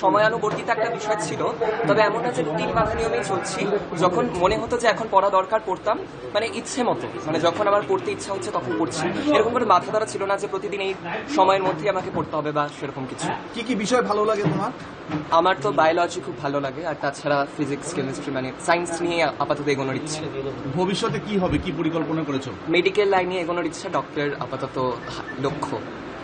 সময়ানুবর্তিতা একটা বিষয় ছিল তবে এমন না যে রুটিন বাধা নিয়মেই চলছি। যখন মনে হতো যে এখন পড়া দরকার পড়তাম মানে ইচ্ছে মতো মানে যখন আমার পড়তে ইচ্ছা হচ্ছে তখন পড়ছি। এরকম করে মাথা ধরা ছিল না যে প্রতিদিন এই সময়ের মধ্যেই আমাকে পড়তে হবে বা সেরকম কিছু। কি কি বিষয় ভালো লাগে তোমার? আমার তো বায়োলজি খুব ভালো লাগে আর তাছাড়া ফিজিক্স কেমিস্ট্রি মানে সায়েন্স নিয়ে আপাতত এগোনোর ইচ্ছে। ভবিষ্যতে কি হবে? কি পরিকল্পনা করেছ? মেডিকেল লাইনে এগোনোর ইচ্ছা ডক্টর আপাতত লক্ষ্য।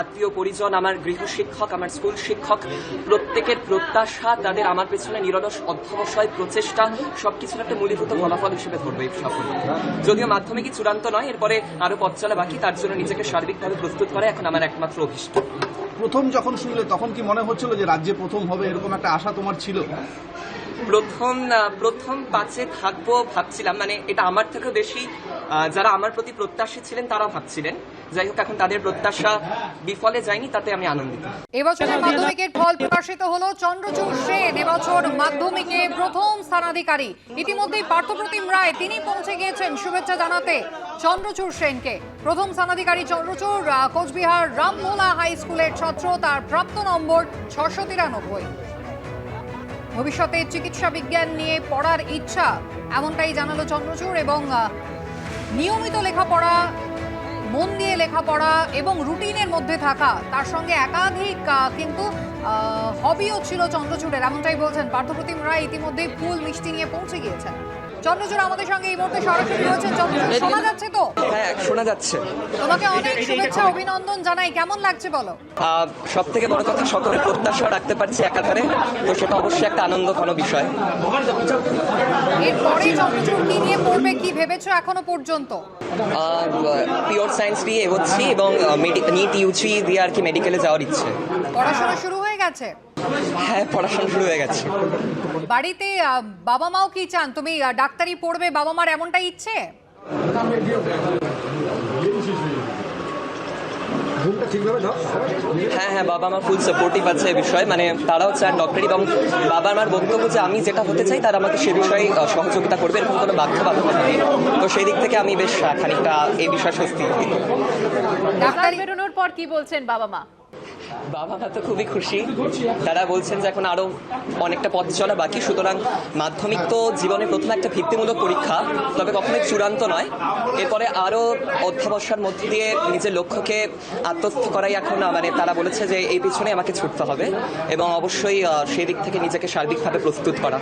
আত্মীয় পরিজন, আমার গৃহ শিক্ষক আমার স্কুল শিক্ষক, প্রত্যেকের প্রত্যাশা, তাদের আমার পেছনে নিরলস অধ্যবসায়, প্রচেষ্টা, সবকিছুর একটা মূলীভূত ফলাফল হিসেবে ধরবে এই সাফল্য যদিও মাধ্যমিকই চূড়ান্ত নয়, এরপরে আরও পথ চলা বাকি, তার জন্য নিজেকে সার্বিকভাবে প্রস্তুত করা এখন আমার একমাত্র অভিষ্ট। প্রথম যখন শুনলে তখন কি মনে হচ্ছিল যে রাজ্যে প্রথম হবে? এরকম একটা আশা তোমার ছিল? প্রথম আহ, প্রথম পাঁচে থাকব ভাবছিলাম। মানে এটা আমার থেকে বেশি আহ, যারা আমার প্রতি প্রত্যাশী ছিলেন তারা ভাবছিলেন। যাই হোক এখন তাদের প্রত্যাশা বিফলে যায়নি তাতে আমি আনন্দিত। এবছরের মাধ্যমিকের ফল প্রকাশিত হলো চন্দ্রচূড় সেন। এবছর মাধ্যমিকে প্রথম স্থানাধিকারী। ইতিমধ্যেই পার্থপ্রতিম রায় তিনি পৌঁছে গিয়েছেন। শুভেচ্ছা জানাতে চন্দ্রচূড় সেনকে। প্রথম স্থানাধিকারী চন্দ্রচূড় কোচবিহার রামমোলা হাই স্কুলের ছাত্র, তার প্রাপ্ত নম্বর ছশো তিরানব্বই। ভবিষ্যতে চিকিৎসা বিজ্ঞান নিয়ে পড়ার ইচ্ছা, এমনটাই জানালো চন্দ্রচূড় এবং নিয়মিত লেখাপড়া, মন দিয়ে লেখাপড়া এবং রুটিনের মধ্যে থাকা, তার সঙ্গে একাধিক কিন্তু হবিও ছিল চন্দ্রচূড়ের, এমনটাই বলছেন পার্থপ্রতিম রায়, ইতিমধ্যেই ফুল মিষ্টি নিয়ে পৌঁছে গিয়েছেন। চন্দ্রচূড় আমাদের সঙ্গে এই মুহূর্তে সরাসরি রয়েছেন চন্দ্রচূড় শোনা যাচ্ছে তো? হ্যাঁ শোনা যাচ্ছে। তোমাকে অনেক শুভেচ্ছা অভিনন্দন জানাই। কেমন লাগছে বলো? সব থেকে বড় কথা সকলের প্রত্যাশা রাখতে পারছি একাধারে তো সেটা অবশ্যই একটা আনন্দ ঘন বিষয়। এরপরে চন্দ্রচূড় কি নিয়ে পড়বে কি ভেবেছো এখনও পর্যন্ত? পিওর সায়েন্স দিয়ে এগোচ্ছি এবং নিট ইউজি দিয়ে আর কি মেডিকেলে যাওয়ার ইচ্ছে। পড়াশোনা শুরু হয়ে গেছে? হ্যাঁ পড়াশোনা শুরু হয়ে গেছে। বাড়িতে বাবা মাও কি চান? তুমি ডাক্তারি পড়বে বাবা মার এমনটাই ইচ্ছে? হ্যাঁ হ্যাঁ বাবা মা ফুল সাপোর্টিভ আছে এ বিষয়ে। মানে তারাও চান ডক্টরি এবং বাবা মার বক্তব্য যে আমি যেটা হতে চাই তারা আমাকে সে বিষয়ে সহযোগিতা করবে এরকম কোনো বাধ্য বাধকতা নেই তো সেই দিক থেকে আমি বেশ খানিকটা এই বিষয়ে স্বস্তি। ডাক্তারি বেরোনোর পর কি বলছেন বাবা মা? বাবা মা তো খুবই খুশি। তারা বলছেন যে এখন আরও অনেকটা পথ চলা বাকি, সুতরাং মাধ্যমিক তো জীবনে প্রথম একটা ভিত্তিমূলক পরীক্ষা, তবে কখনোই চূড়ান্ত নয়। এরপরে আরও অধ্যাবসার মধ্যে দিয়ে নিজের লক্ষ্যকে আত্মস্থ করাই এখন মানে তারা বলেছে যে এই পিছনে আমাকে ছুটতে হবে এবং অবশ্যই সেই দিক থেকে নিজেকে সার্বিকভাবে প্রস্তুত করা।